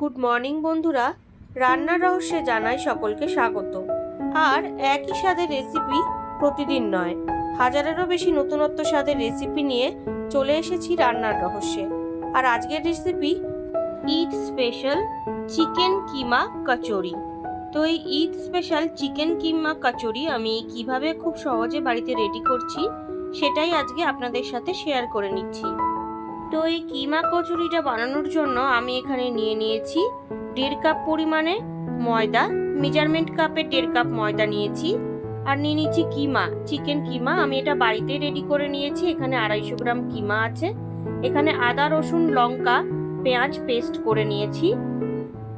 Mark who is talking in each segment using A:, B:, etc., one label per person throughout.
A: Good morning, বন্ধুরা। রান্নার রহস্যে জানাই সকলকে স্বাগত। আর একই স্বাদের রেসিপি প্রতিদিন নয়, হাজারেরও বেশি নতুনত্ব স্বাদের রেসিপি নিয়ে চলে এসেছি রান্নার রহস্যে। আর আজকের recipe, Eid special chicken keema kachori. তো এই ঈদ স্পেশাল চিকেন কিমা কচুরি আমি কীভাবে খুব সহজে বাড়িতে রেডি করছি, সেটাই আজকে আপনাদের সাথে শেয়ার করে নিচ্ছি। তো এই কিমা কচুরিটা বানানোর জন্য আমি এখানে নিয়ে নিয়েছি দেড় কাপ পরিমাণে ময়দা, মেজারমেন্ট কাপে দেড় কাপ ময়দা নিয়েছি। আর নিয়ে নিয়েছি কিমা, চিকেন কিমা। আমি এটা বাড়িতে রেডি করে নিয়েছি, এখানে আড়াইশো গ্রাম কিমা আছে। এখানে আদা, রসুন, লঙ্কা, পেঁয়াজ পেস্ট করে নিয়েছি।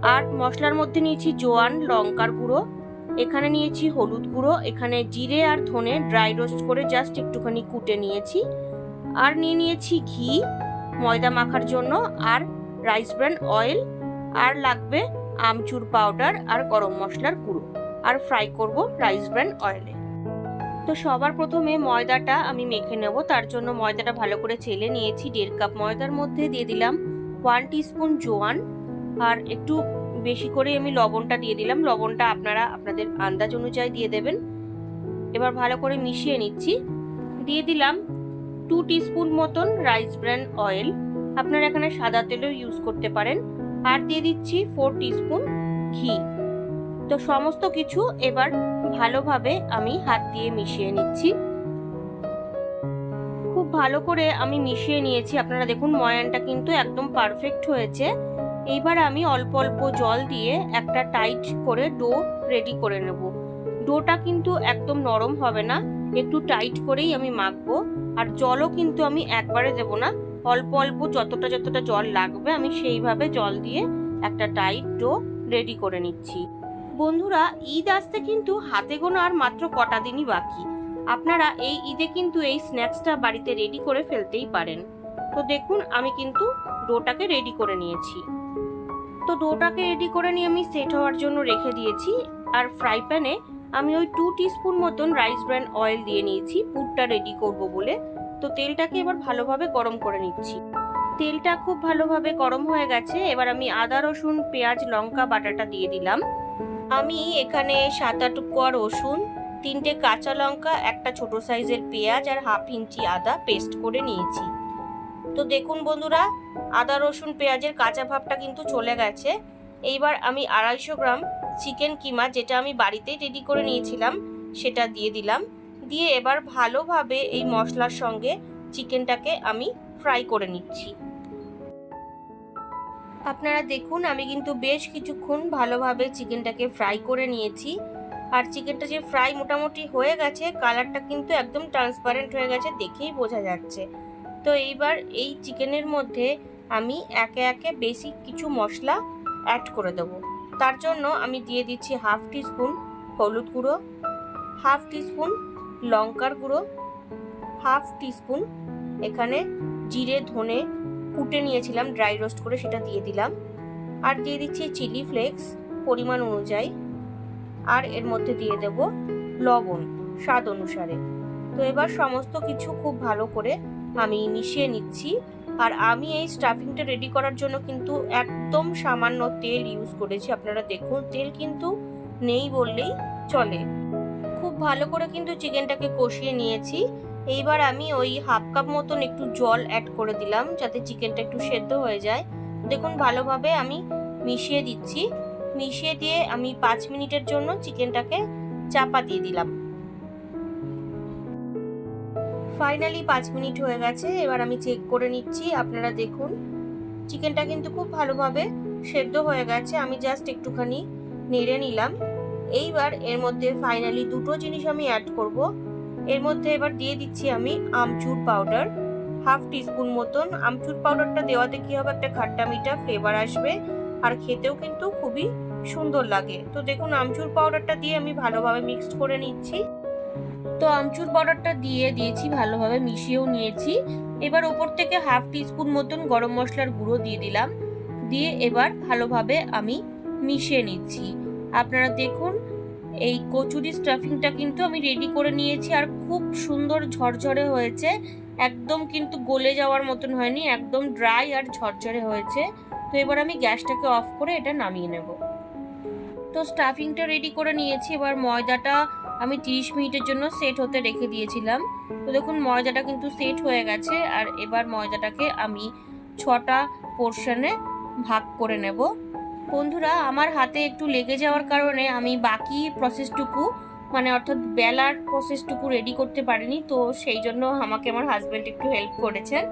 A: আর মশলার মধ্যে নিয়েছি জোয়ান, লঙ্কার গুঁড়ো। এখানে নিয়েছি হলুদ গুঁড়ো। এখানে জিরে আর ধনে ড্রাই রোস্ট করে জাস্ট একটুখানি কুটে নিয়েছি। আর নিয়ে নিয়েছি ঘি। ময়দা মাখার জন্য আর রাইস ব্র্যান অয়েল, আর লাগবে আমচুর পাউডার আর গরম মশলার গুঁড়ো, আর ফ্রাই করব রাইস ব্র্যান অয়েলে। তো সবার প্রথমে ময়দাটা আমি মেখে নেব, তার জন্য ময়দাটা ভালো করে ছেলে নিয়েছি। দেড় কাপ ময়দার মধ্যে দিয়ে দিলাম ওয়ান টিস্পুন জোয়ান, আর একটু বেশি করে আমি লবণটা দিয়ে দিলাম। লবণটা আপনারা আপনাদের আন্দাজ অনুযায়ী দিয়ে দেবেন। এবার ভালো করে মিশিয়ে নিচ্ছি। দিয়ে দিলাম টু টিস্পুন মতন রাইস ব্র্যান অয়েল আপনারা এখানে সাদা তেলও ইউজ করতে পারেন। আর দিয়ে দিচ্ছি ফোর টিস্পুন ঘি। তো সমস্ত কিছু এবার ভালোভাবে আমি হাত দিয়ে মিশিয়ে নিচ্ছি। খুব ভালো করে আমি মিশিয়ে নিয়েছি। আপনারা দেখুন ময়ানটা কিন্তু একদম পারফেক্ট হয়েছে। এইবার আমি অল্প অল্প জল দিয়ে একটা টাইট করে ডো রেডি করে নেব। ডোটা কিন্তু একদম নরম হবে না। একটু টাইট করেই আমি মাখবো। আর জলও কিন্তু আমি একবারে দেব না। অল্প অল্প যতটা যতটা জল লাগবে আমি সেইভাবে জল দিয়ে একটা টাইট ডো রেডি করে নিচ্ছি। বন্ধুরা, ঈদ আসতে কিন্তু হাতে গোনা আর মাত্র কটা দিনই বাকি। আপনারা এই ঈদে কিন্তু এই স্ন্যাক্সটা বাড়িতে রেডি করে ফেলতেই পারেন। তো দেখুন, আমি কিন্তু ডোটাকে রেডি করে নিয়েছি। তো ডোটাকে রেডি করে নিয়ে আমি সেট হওয়ার জন্য রেখে দিয়েছি। আর ফ্রাই প্যানে আমি ওই টু টিস্পুন মতন রাইস ব্র্যান অয়েল দিয়ে নিয়েছি, পুরটা রেডি করব বলে। তো তেলটাকে এবার ভালোভাবে গরম করে নিচ্ছি। তেলটা খুব ভালোভাবে গরম হয়ে গেছে, এবার আমি আদা, রসুন, পেঁয়াজ, লঙ্কা, বাটাটা দিয়ে দিলাম। আমি এখানে সাত আট কোয়া রসুন, তিনটে কাঁচা লঙ্কা, একটা ছোট সাইজের পেঁয়াজ আর হাফ ইঞ্চি আদা পেস্ট করে নিয়েছি। তো দেখুন বন্ধুরা, আদা, রসুন, পেঁয়াজের কাঁচা ভাবটা কিন্তু চলে গেছে। এইবার আমি আড়াইশো গ্রাম চিকেন কিমা যেটা আমি বাড়িতেই রেডি করে নিয়েছিলাম, সেটা দিয়ে দিলাম। দিয়ে এবার ভালোভাবে এই মশলার সঙ্গে চিকেনটাকে আমি ফ্রাই করে নিচ্ছি। আপনারা দেখুন, আমি কিন্তু বেশ কিছুক্ষণ ভালোভাবে চিকেনটাকে ফ্রাই করে নিয়েছি। আর চিকেনটা যে ফ্রাই মোটামুটি হয়ে গেছে কালারটা কিন্তু একদম ট্রান্সপারেন্ট হয়ে গেছে, দেখেই বোঝা যাচ্ছে। তো এইবার এই চিকেনের মধ্যে আমি একে একে বেশি কিছু মশলা অ্যাড করে দেবো। তার জন্য আমি দিয়ে দিচ্ছি হাফ টিস্পুন হলুদ গুঁড়ো, হাফ টিস্পুন লঙ্কার গুঁড়ো, হাফ টিস্পুন এখানে জিরে, ধনে কুটে নিয়েছিলাম, ড্রাই রোস্ট করে সেটা দিয়ে দিলাম। আর দিয়ে দিচ্ছি চিলি ফ্লেক্স পরিমাণ অনুযায়ী। আর এর মধ্যে দিয়ে দেব লবণ স্বাদ অনুসারে। তো এবার সমস্ত কিছু খুব ভালো করে আমি মিশিয়ে নিচ্ছি। আর আমি এই স্টাফিংটা রেডি করার জন্য কিন্তু একদম সামান্য তেল ইউজ করেছি। আপনারা দেখুন, তেল কিন্তু নেই বললেই চলে। খুব ভালো করে কিন্তু চিকেনটাকে কষিয়ে নিয়েছি। এইবার আমি ওই হাফ কাপ মতন একটু জল অ্যাড করে দিলাম, যাতে চিকেনটা একটু সেদ্ধ হয়ে যায়। দেখুন, ভালোভাবে আমি মিশিয়ে দিচ্ছি। মিশিয়ে দিয়ে আমি পাঁচ মিনিটের জন্য চিকেনটাকে চাপা দিয়ে দিলাম। ফাইনালি পাঁচ মিনিট হয়ে গেছে, এবার আমি চেক করে নিচ্ছি, আপনারা দেখুন। চিকেনটা কিন্তু খুব ভালোভাবে সেদ্ধ হয়ে গেছে, আমি জাস্ট একটুখানি নেড়ে নিলাম। এইবার এর মধ্যে ফাইনালি দুটো জিনিস আমি অ্যাড করব। এর মধ্যে এবার দিয়ে দিচ্ছি আমি আমচুর পাউডার হাফ টিস্পুন মতন। আমচুর পাউডারটা দেওয়াতে কি হবে? একটা খাট্টা মিঠা ফ্লেভার আসবে, আর খেতেও কিন্তু খুবই সুন্দর লাগে। তো দেখুন, আমচুর পাউডারটা দিয়ে আমি ভালোভাবে মিক্সড করে নিচ্ছি। তো আমচুর পাউডারটা দিয়ে দিয়েছি, ভালোভাবে মিশিয়েও নিয়েছি। এবার ওপর থেকে হাফ টিস্পুন মতন গরম মশলার গুঁড়ো দিয়ে দিলাম। দিয়ে এবার ভালোভাবে আমি মিশিয়ে নিচ্ছি। আপনারা দেখুন, এই কচুরি স্টাফিংটা কিন্তু আমি রেডি করে নিয়েছি আর খুব সুন্দর ঝরঝরে হয়েছে। একদম কিন্তু গলে যাওয়ার মতন হয়নি, একদম ড্রাই আর ঝরঝরে হয়েছে। তো এবার আমি গ্যাসটাকে অফ করে এটা নামিয়ে নেব। তো স্টাফিংটা রেডি করে নিয়েছি। এবার ময়দাটা আমি তিরিশ মিনিটের জন্য সেট হতে রেখে দিয়েছিলাম। তো দেখুন, ময়দাটা কিন্তু সেট হয়ে গেছে। আর এবার ময়দাটাকে আমি ছটা পোর্শনে ভাগ করে নেব। বন্ধুরা, আমার হাতে একটু লেগে যাওয়ার কারণে আমি বাকি প্রসেসটুকু মানে অর্থাৎ বেলার প্রসেসটুকু রেডি করতে পারিনি। তো সেই জন্য আমাকে আমার হাজব্যান্ড একটু হেল্প করেছেন।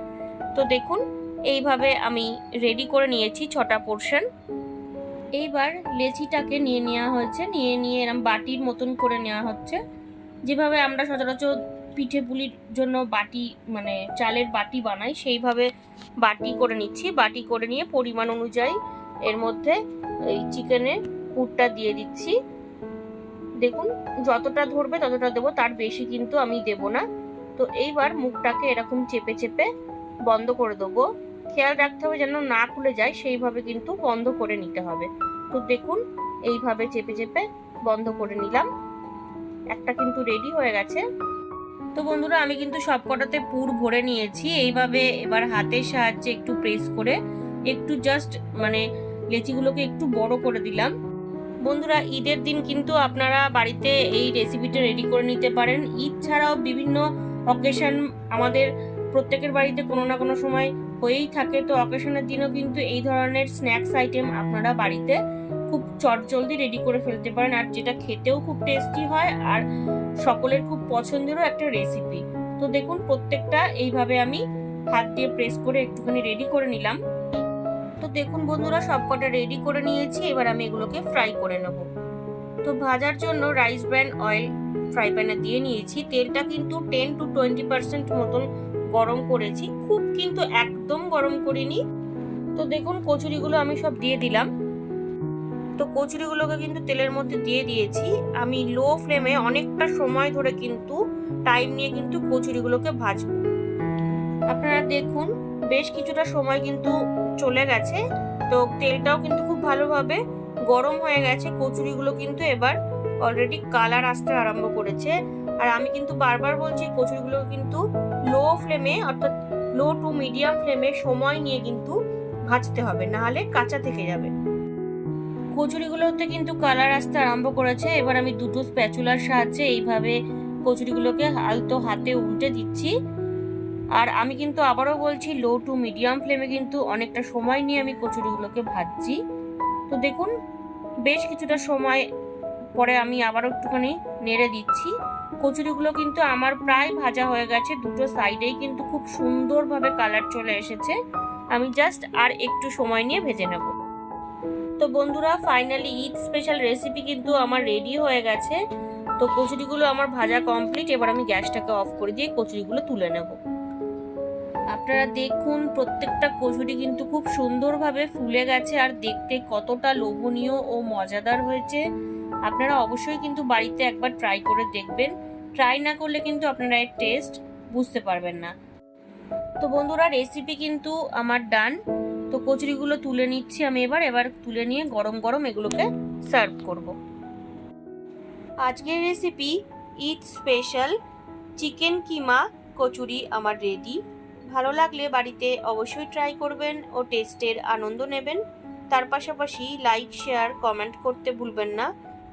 A: তো দেখুন, এইভাবে আমি রেডি করে নিয়েছি ছটা পোর্শন এইবার লেচিটাকে নিয়ে নেওয়া হয়েছে, নিয়ে নিয়ে এরম বাটির মতন করে নেওয়া হচ্ছে। যেভাবে আমরা সচরাচর পিঠে পুলির জন্য বাটি মানে চালের বাটি বানাই, সেইভাবে বাটি করে নিচ্ছি। বাটি করে নিয়ে পরিমাণ অনুযায়ী এর মধ্যে এই চিকেনের পুরটা দিয়ে দিচ্ছি। দেখুন, যতটা ধরবে ততটা দেবো, তার বেশি কিন্তু আমি দেব না। তো এইবার মুখটাকে এরকম চেপে চেপে বন্ধ করে দেবো। খেয়াল রাখতে হবে যেন না খুলে যায়, সেইভাবে কিন্তু বন্ধ করে নিতে হবে। তো দেখুন, এইভাবে চেপে চেপে বন্ধ করে নিলাম। একটা কিন্তু রেডি হয়ে গেছে। তো বন্ধুরা, আমি কিন্তু সবকটাতে পুর ভরে নিয়েছি। এইভাবে এবার হাতের সাহায্যে একটু প্রেস করে একটু জাস্ট মানে লেচিগুলোকে একটু বড় করে দিলাম। বন্ধুরা, ঈদের দিন কিন্তু আপনারা বাড়িতে এই রেসিপিটা রেডি করে নিতে পারেন। ঈদ ছাড়াও বিভিন্ন অকেশন আমাদের প্রত্যেকের বাড়িতে কোনো না কোনো সময় হয়েই থাকে। তো অকেশনের দিনও কিন্তু এই ধরনের স্ন্যাক্স আইটেম আপনারা বাড়িতে খুব চটজলদি রেডি করে ফেলতে পারেন। আর যেটা খেতেও খুব টেস্টি হয় আর সকলের খুব পছন্দেরও একটা রেসিপি তো দেখুন, প্রত্যেকটা এইভাবে আমি হাত দিয়ে প্রেস করে একটুখানি রেডি করে নিলাম। তো দেখুন বন্ধুরা, সবকটা রেডি করে নিয়েছি। এবার আমি এগুলোকে ফ্রাই করে নেব। তো ভাজার জন্য রাইস ব্র্যান্ড অয়েল ফ্রাই প্যানে দিয়ে নিয়েছি। তেলটা কিন্তু টেন টু টোয়েন্টি পার্সেন্ট মতন গরম করেছি, খুব কিন্তু একদম গরম করিনি। তো দেখুন, কচুরিগুলো আমি সব দিয়ে দিলাম। তো কচুরিগুলোকে কিন্তু তেলের মধ্যে দিয়ে দিয়েছি। আমি লো ফ্লেমে অনেকটা সময় ধরে কিন্তু টাইম নিয়ে কিন্তু কচুরিগুলোকে ভাজবো। আপনারা দেখুন, বেশ কিছুটা সময় কিন্তু চলে গেছে। তো তেলটাও কিন্তু খুব ভালোভাবে গরম হয়ে গেছে। কচুরিগুলো কিন্তু এবার অলরেডি কালার আসতে আরম্ভ করেছে। আর আমি কিন্তু বারবার বলছি, কচুরিগুলো কিন্তু লো ফ্লেমে অর্থাৎ লো টু মিডিয়াম ফ্লেমে সময় নিয়ে কিন্তু ভাজতে হবে, নাহলে কাঁচা থেকে যাবে। কচুরিগুলোতে কিন্তু কালার আসতে আরম্ভ করেছে। এবার আমি দুটো স্প্যাচুলার সাহায্যে এইভাবে কচুরিগুলোকে আলতো হাতে উল্টে দিচ্ছি। আর আমি কিন্তু আবারও বলছি লো টু মিডিয়াম ফ্লেমে কিন্তু অনেকটা সময় নিয়ে আমি কচুরিগুলোকে ভাজছি। তো দেখুন, বেশ কিছুটা সময় পরে আমি আবারও একটুখানি নেড়ে দিচ্ছি। কচুরিগুলো কিন্তু আমার প্রায় ভাজা হয়ে গেছে, দুটো সাইডেই কিন্তু খুব সুন্দরভাবে কালার চলে এসেছে। আমি জাস্ট আর একটু সময় নিয়ে ভেজে নেব। তো বন্ধুরা, ফাইনালি ঈদ স্পেশাল রেসিপি কিন্তু আমার রেডি হয়ে গেছে। তো কচুরিগুলো আমার ভাজা কমপ্লিট এবার আমি গ্যাসটাকে অফ করে দিয়ে কচুরিগুলো তুলে নেব। আপনারা দেখুন, প্রত্যেকটা কচুরি কিন্তু খুব সুন্দরভাবে ফুলে গেছে, আর দেখতে কতটা লোভনীয় ও মজাদার হয়েছে। আপনারা অবশ্যই কিন্তু বাড়িতে একবার ট্রাই করে দেখবেন। ট্রাই না করলে কিন্তু আপনারা এর টেস্ট বুঝতে পারবেন না। তো বন্ধুরা রেসিপি কিন্তু আমার ডান তো কচুরিগুলো তুলে নিচ্ছি আমি এবার। এবার তুলে নিয়ে গরম গরম এগুলোকে সার্ভ করব। আজকের recipe Eid special chicken keema kachori আমার রেডি ভালো লাগলে বাড়িতে অবশ্যই ট্রাই করবেন ও টেস্টের আনন্দ নেবেন। তার পাশাপাশি লাইক শেয়ার কমেন্ট করতে ভুলবেন না।